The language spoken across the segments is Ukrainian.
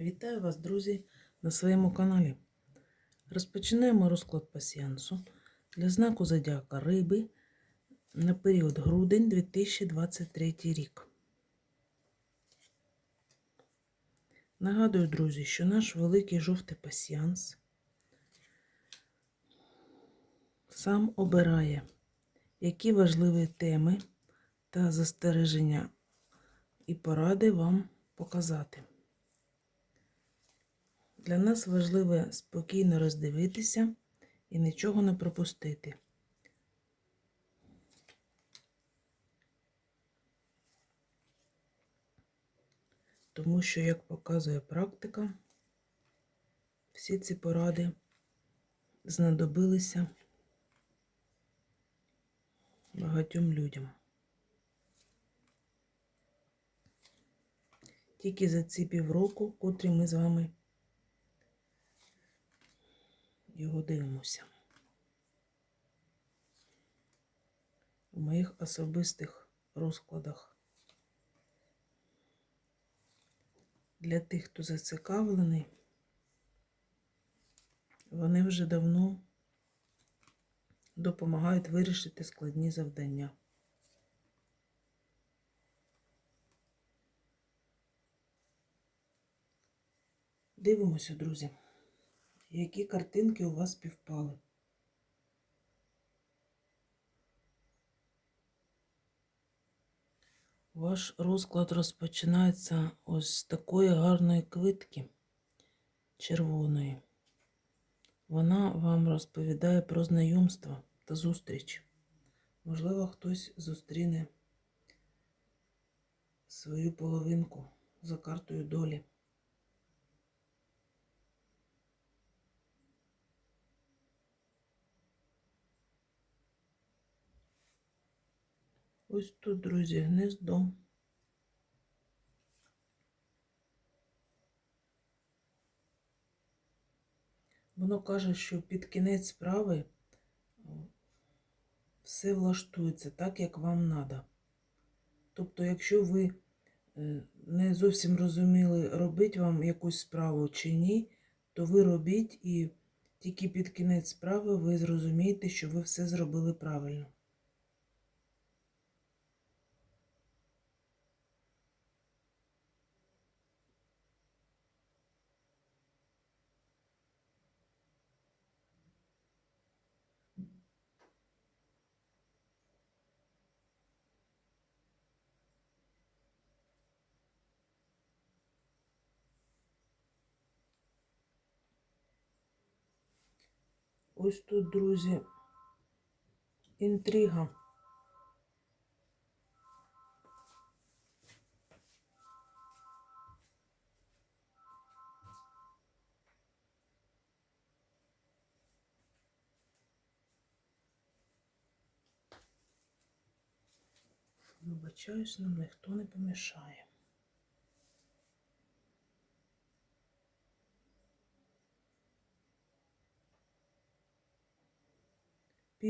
Вітаю вас, друзі, на своєму каналі. Розпочинаємо розклад пасіянсу для знаку Зодіака Риби на період грудень 2023 рік. Нагадую, друзі, що наш великий жовтий пасіянс сам обирає, які важливі теми та застереження і поради вам показати. Для нас важливо спокійно роздивитися і нічого не пропустити. Тому що, як показує практика, всі ці поради знадобилися багатьом людям. Тільки за ці півроку, котрі ми з вами його дивимося. У моїх особистих розкладах для тих, хто зацікавлений, вони вже давно допомагають вирішити складні завдання. Дивимося, друзі, які картинки у вас співпали. Ваш розклад розпочинається ось з такої гарної квитки червоної. Вона вам розповідає про знайомство та зустріч. Можливо, хтось зустріне свою половинку за картою долі. Ось тут, друзі, гнездо. Воно каже, що під кінець справи все влаштується так, як вам треба. Тобто, якщо ви е, не зовсім розуміли, робить вам якусь справу чи ні, то ви робіть і тільки під кінець справи ви зрозумієте, що ви все зробили правильно. Ось тут, друзі, інтрига. Вибачаюсь, нам ніхто не помішає.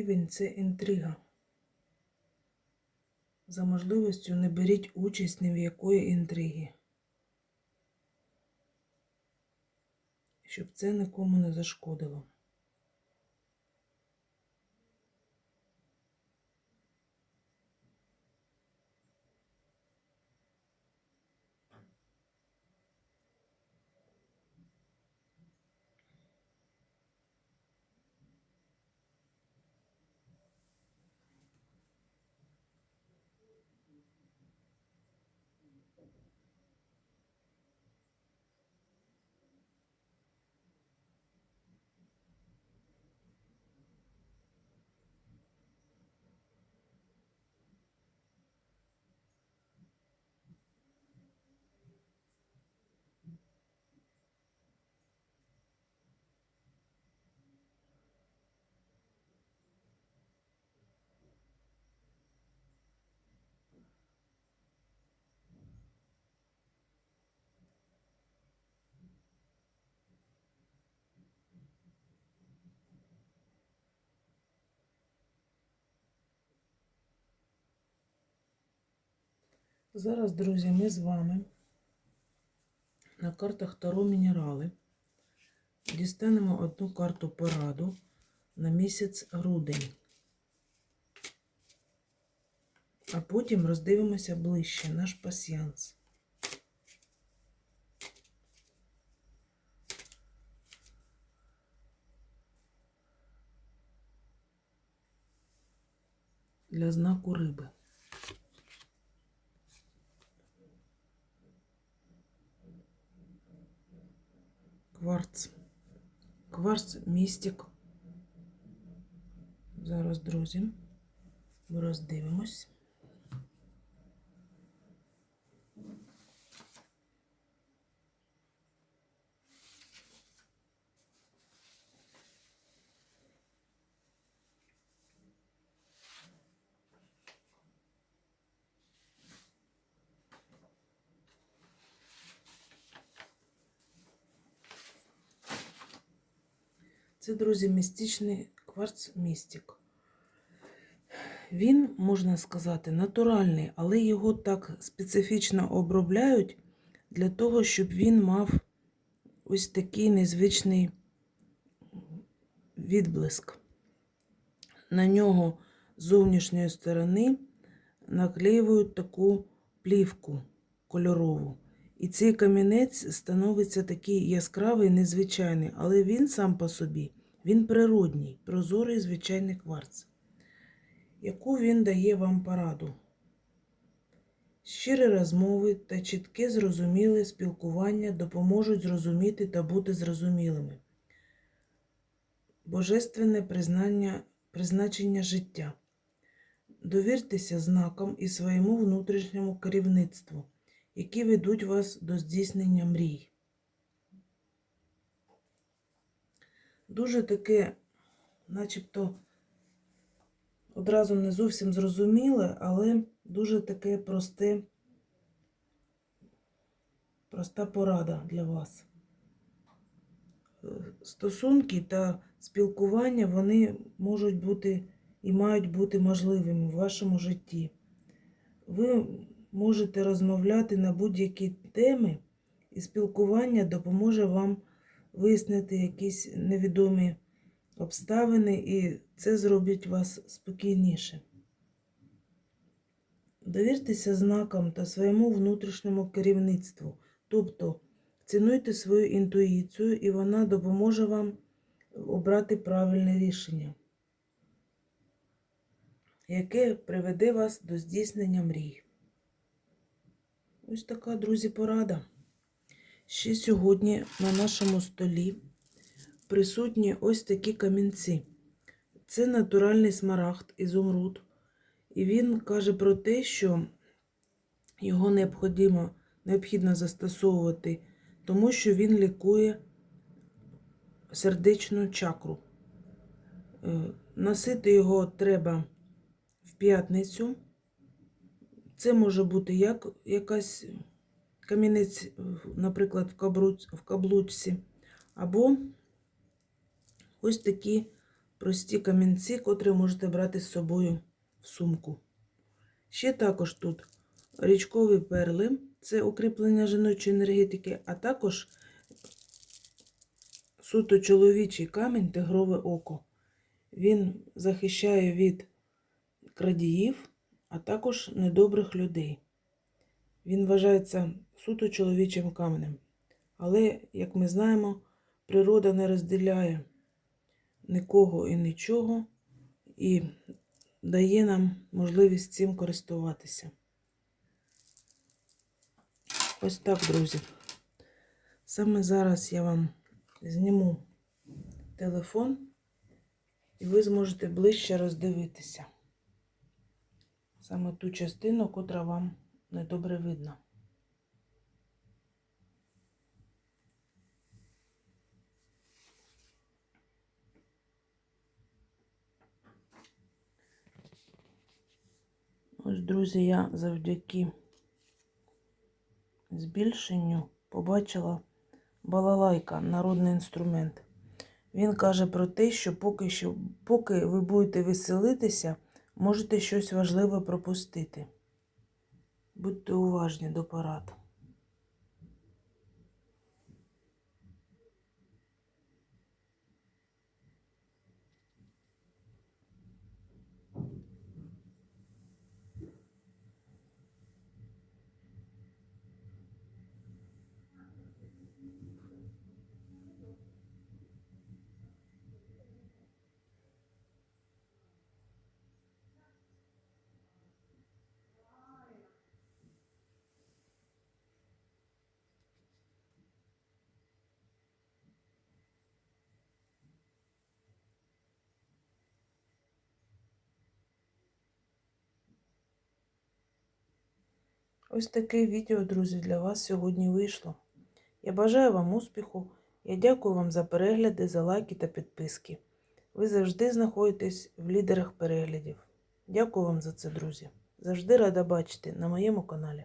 Півень це інтрига. За можливістю не беріть участь ні в якої інтриги. Щоб це нікому не зашкодило. Зараз, друзі, ми з вами На картах Таро мінерали. Дістанемо одну карту пораду на місяць грудень. А потім роздивимося ближче наш пасіянс. Для знаку риби. Кварц. Кварц містик. Зараз, друзі, ми роздивимось. Це, друзі, містичний кварц містик. Він, можна сказати, натуральний, але його так специфічно обробляють для того, щоб він мав ось такий незвичний відблиск. На нього з зовнішньої сторони наклеюють таку плівку кольорову. І цей камінець становиться такий яскравий, незвичайний, але він сам по собі, він природній, прозорий звичайний кварц. Яку він дає вам пораду? Щирі розмови та чітке зрозуміле спілкування допоможуть зрозуміти та бути зрозумілими. Божественне признання, призначення життя. Довіртеся знакам і своєму внутрішньому керівництву які ведуть вас до здійснення мрій. Дуже таке, начебто, одразу не зовсім зрозуміле, але дуже таке просте, проста порада для вас. Стосунки та спілкування вони можуть бути і мають бути можливими в вашому житті. Ви можете розмовляти на будь-які теми, і спілкування допоможе вам вияснити якісь невідомі обставини, і це зробить вас спокійніше. Довіртеся знакам та своєму внутрішньому керівництву, тобто цінуйте свою інтуїцію, і вона допоможе вам обрати правильне рішення, яке приведе вас до здійснення мрій. Ось така, друзі, порада. Ще сьогодні на нашому столі присутні ось такі камінці. Це натуральний смарагд ізумруд. І він каже про те, що його необхідно, необхідно застосовувати, тому що він лікує сердечну чакру. Е, Носити його треба в п'ятницю. Це може бути як якась камінець, наприклад, в, каблучці, або ось такі прості камінці, котрі можете брати з собою в сумку. Ще також тут річкові перли, це укріплення жіночої енергетики, а також суто чоловічий камінь тигрове око. Він захищає від крадіїв а також недобрих людей. Він вважається суто чоловічим каменем. Але, як ми знаємо, природа не розділяє нікого і нічого і дає нам можливість цим користуватися. Ось так, друзі. Саме зараз я вам зніму телефон, і ви зможете ближче роздивитися саме ту частину, котра вам недобре видно. Ось, друзі, я завдяки збільшенню побачила балалайка, народний інструмент. Він каже про те, що поки що, поки ви будете веселитися, можете щось важливе пропустити. Будьте уважні до порад. Ось таке відео, друзі, для вас сьогодні вийшло. Я бажаю вам успіху. Я дякую вам за перегляди, за лайки та підписки. Ви завжди знаходитесь в лідерах переглядів. Дякую вам за це, друзі. Завжди рада бачити на моєму каналі.